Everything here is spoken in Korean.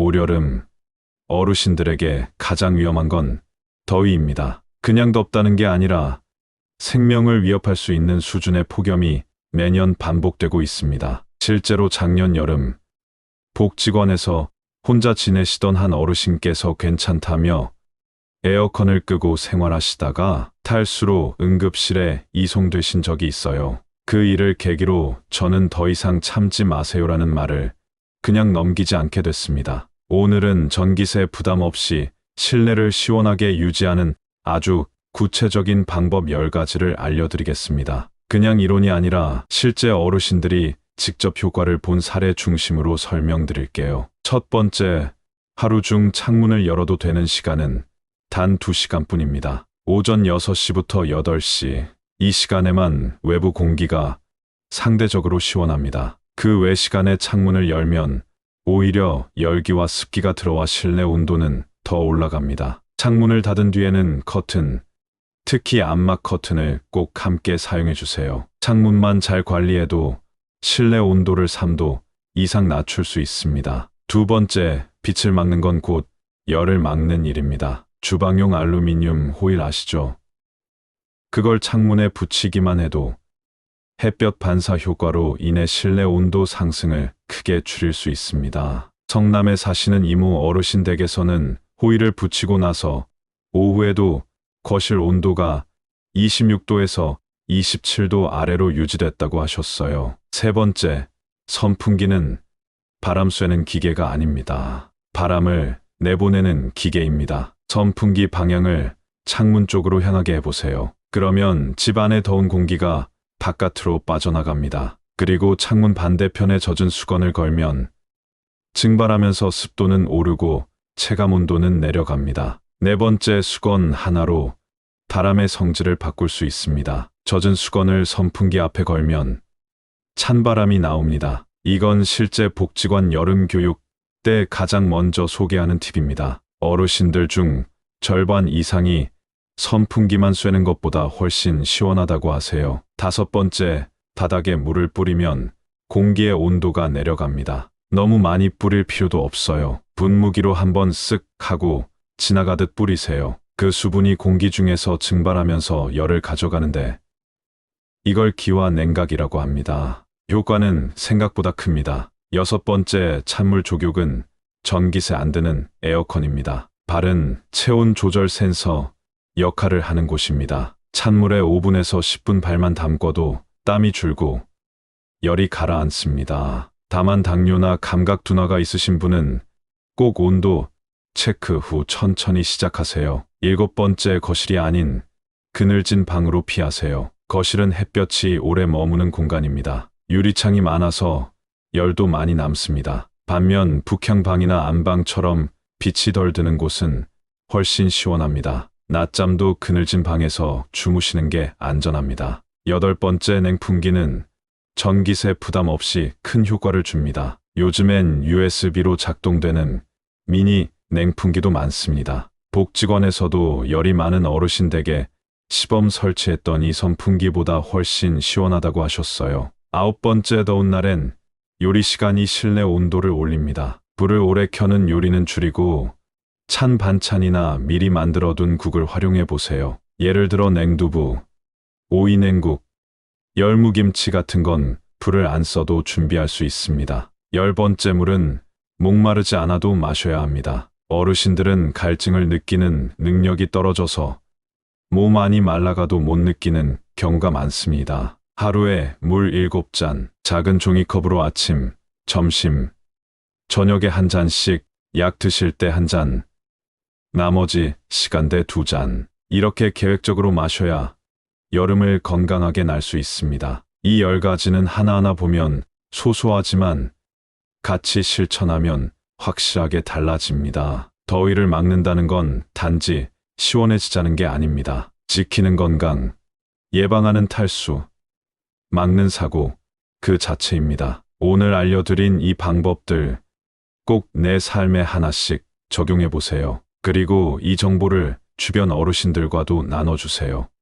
올여름 어르신들에게 가장 위험한 건 더위입니다. 그냥 덥다는 게 아니라 생명을 위협할 수 있는 수준의 폭염이 매년 반복되고 있습니다. 실제로 작년 여름 복지관에서 혼자 지내시던 한 어르신께서 괜찮다며 에어컨을 끄고 생활하시다가 탈수로 응급실에 이송되신 적이 있어요. 그 일을 계기로 저는 더 이상 참지 마세요라는 말을 그냥 넘기지 않게 됐습니다. 오늘은 전기세 부담 없이 실내를 시원하게 유지하는 아주 구체적인 방법 10가지를 알려드리겠습니다. 그냥 이론이 아니라 실제 어르신들이 직접 효과를 본 사례 중심으로 설명드릴게요. 첫 번째, 하루 중 창문을 열어도 되는 시간은 단 2시간 뿐입니다. 오전 6시부터 8시, 이 시간에만 외부 공기가 상대적으로 시원합니다. 그 외 시간에 창문을 열면 오히려 열기와 습기가 들어와 실내 온도는 더 올라갑니다. 창문을 닫은 뒤에는 커튼, 특히 암막 커튼을 꼭 함께 사용해 주세요. 창문만 잘 관리해도 실내 온도를 3도 이상 낮출 수 있습니다. 두 번째, 빛을 막는 건 곧 열을 막는 일입니다. 주방용 알루미늄 호일 아시죠? 그걸 창문에 붙이기만 해도 햇볕 반사 효과로 인해 실내 온도 상승을 크게 줄일 수 있습니다. 성남에 사시는 이모 어르신 댁에서는 호일을 붙이고 나서 오후에도 거실 온도가 26도에서 27도 아래로 유지됐다고 하셨어요. 세 번째, 선풍기는 바람 쐬는 기계가 아닙니다. 바람을 내보내는 기계입니다. 선풍기 방향을 창문 쪽으로 향하게 해보세요. 그러면 집 안에 더운 공기가 바깥으로 빠져나갑니다. 그리고 창문 반대편에 젖은 수건을 걸면 증발하면서 습도는 오르고 체감 온도는 내려갑니다. 네 번째 수건 하나로 바람의 성질을 바꿀 수 있습니다. 젖은 수건을 선풍기 앞에 걸면 찬바람이 나옵니다. 이건 실제 복지관 여름 교육 때 가장 먼저 소개하는 팁입니다. 어르신들 중 절반 이상이 선풍기만 쐬는 것보다 훨씬 시원하다고 하세요. 다섯 번째, 바닥에 물을 뿌리면 공기의 온도가 내려갑니다. 너무 많이 뿌릴 필요도 없어요. 분무기로 한번 쓱 하고 지나가듯 뿌리세요. 그 수분이 공기 중에서 증발하면서 열을 가져가는데 이걸 기와 냉각이라고 합니다. 효과는 생각보다 큽니다. 여섯 번째 찬물 조격은 전기세 안 드는 에어컨입니다. 발은 체온 조절 센서 역할을 하는 곳입니다. 찬물에 5분에서 10분 발만 담궈도 땀이 줄고 열이 가라앉습니다. 다만 당뇨나 감각 둔화가 있으신 분은 꼭 온도 체크 후 천천히 시작하세요. 일곱 번째 거실이 아닌 그늘진 방으로 피하세요. 거실은 햇볕이 오래 머무는 공간입니다. 유리창이 많아서 열도 많이 남습니다. 반면 북향방이나 안방처럼 빛이 덜 드는 곳은 훨씬 시원합니다. 낮잠도 그늘진 방에서 주무시는 게 안전합니다. 여덟 번째 냉풍기는 전기세 부담 없이 큰 효과를 줍니다. 요즘엔 USB로 작동되는 미니 냉풍기도 많습니다. 복지관에서도 열이 많은 어르신 댁에 시범 설치했더니 선풍기보다 훨씬 시원하다고 하셨어요. 아홉 번째 더운 날엔 요리 시간이 실내 온도를 올립니다. 불을 오래 켜는 요리는 줄이고 찬 반찬이나 미리 만들어둔 국을 활용해 보세요. 예를 들어 냉두부, 오이냉국, 열무김치 같은 건 불을 안 써도 준비할 수 있습니다. 열 번째 물은 목마르지 않아도 마셔야 합니다. 어르신들은 갈증을 느끼는 능력이 떨어져서 몸 안이 말라가도 못 느끼는 경우가 많습니다. 하루에 물 7잔, 작은 종이컵으로 아침, 점심, 저녁에 한 잔씩 약 드실 때 한 잔, 나머지 시간대 두 잔. 이렇게 계획적으로 마셔야 여름을 건강하게 날 수 있습니다. 이 열 가지는 하나하나 보면 소소하지만 같이 실천하면 확실하게 달라집니다. 더위를 막는다는 건 단지 시원해지자는 게 아닙니다. 지키는 건강, 예방하는 탈수, 막는 사고, 그 자체입니다. 오늘 알려드린 이 방법들 꼭 내 삶에 하나씩 적용해 보세요. 그리고 이 정보를 주변 어르신들과도 나눠주세요.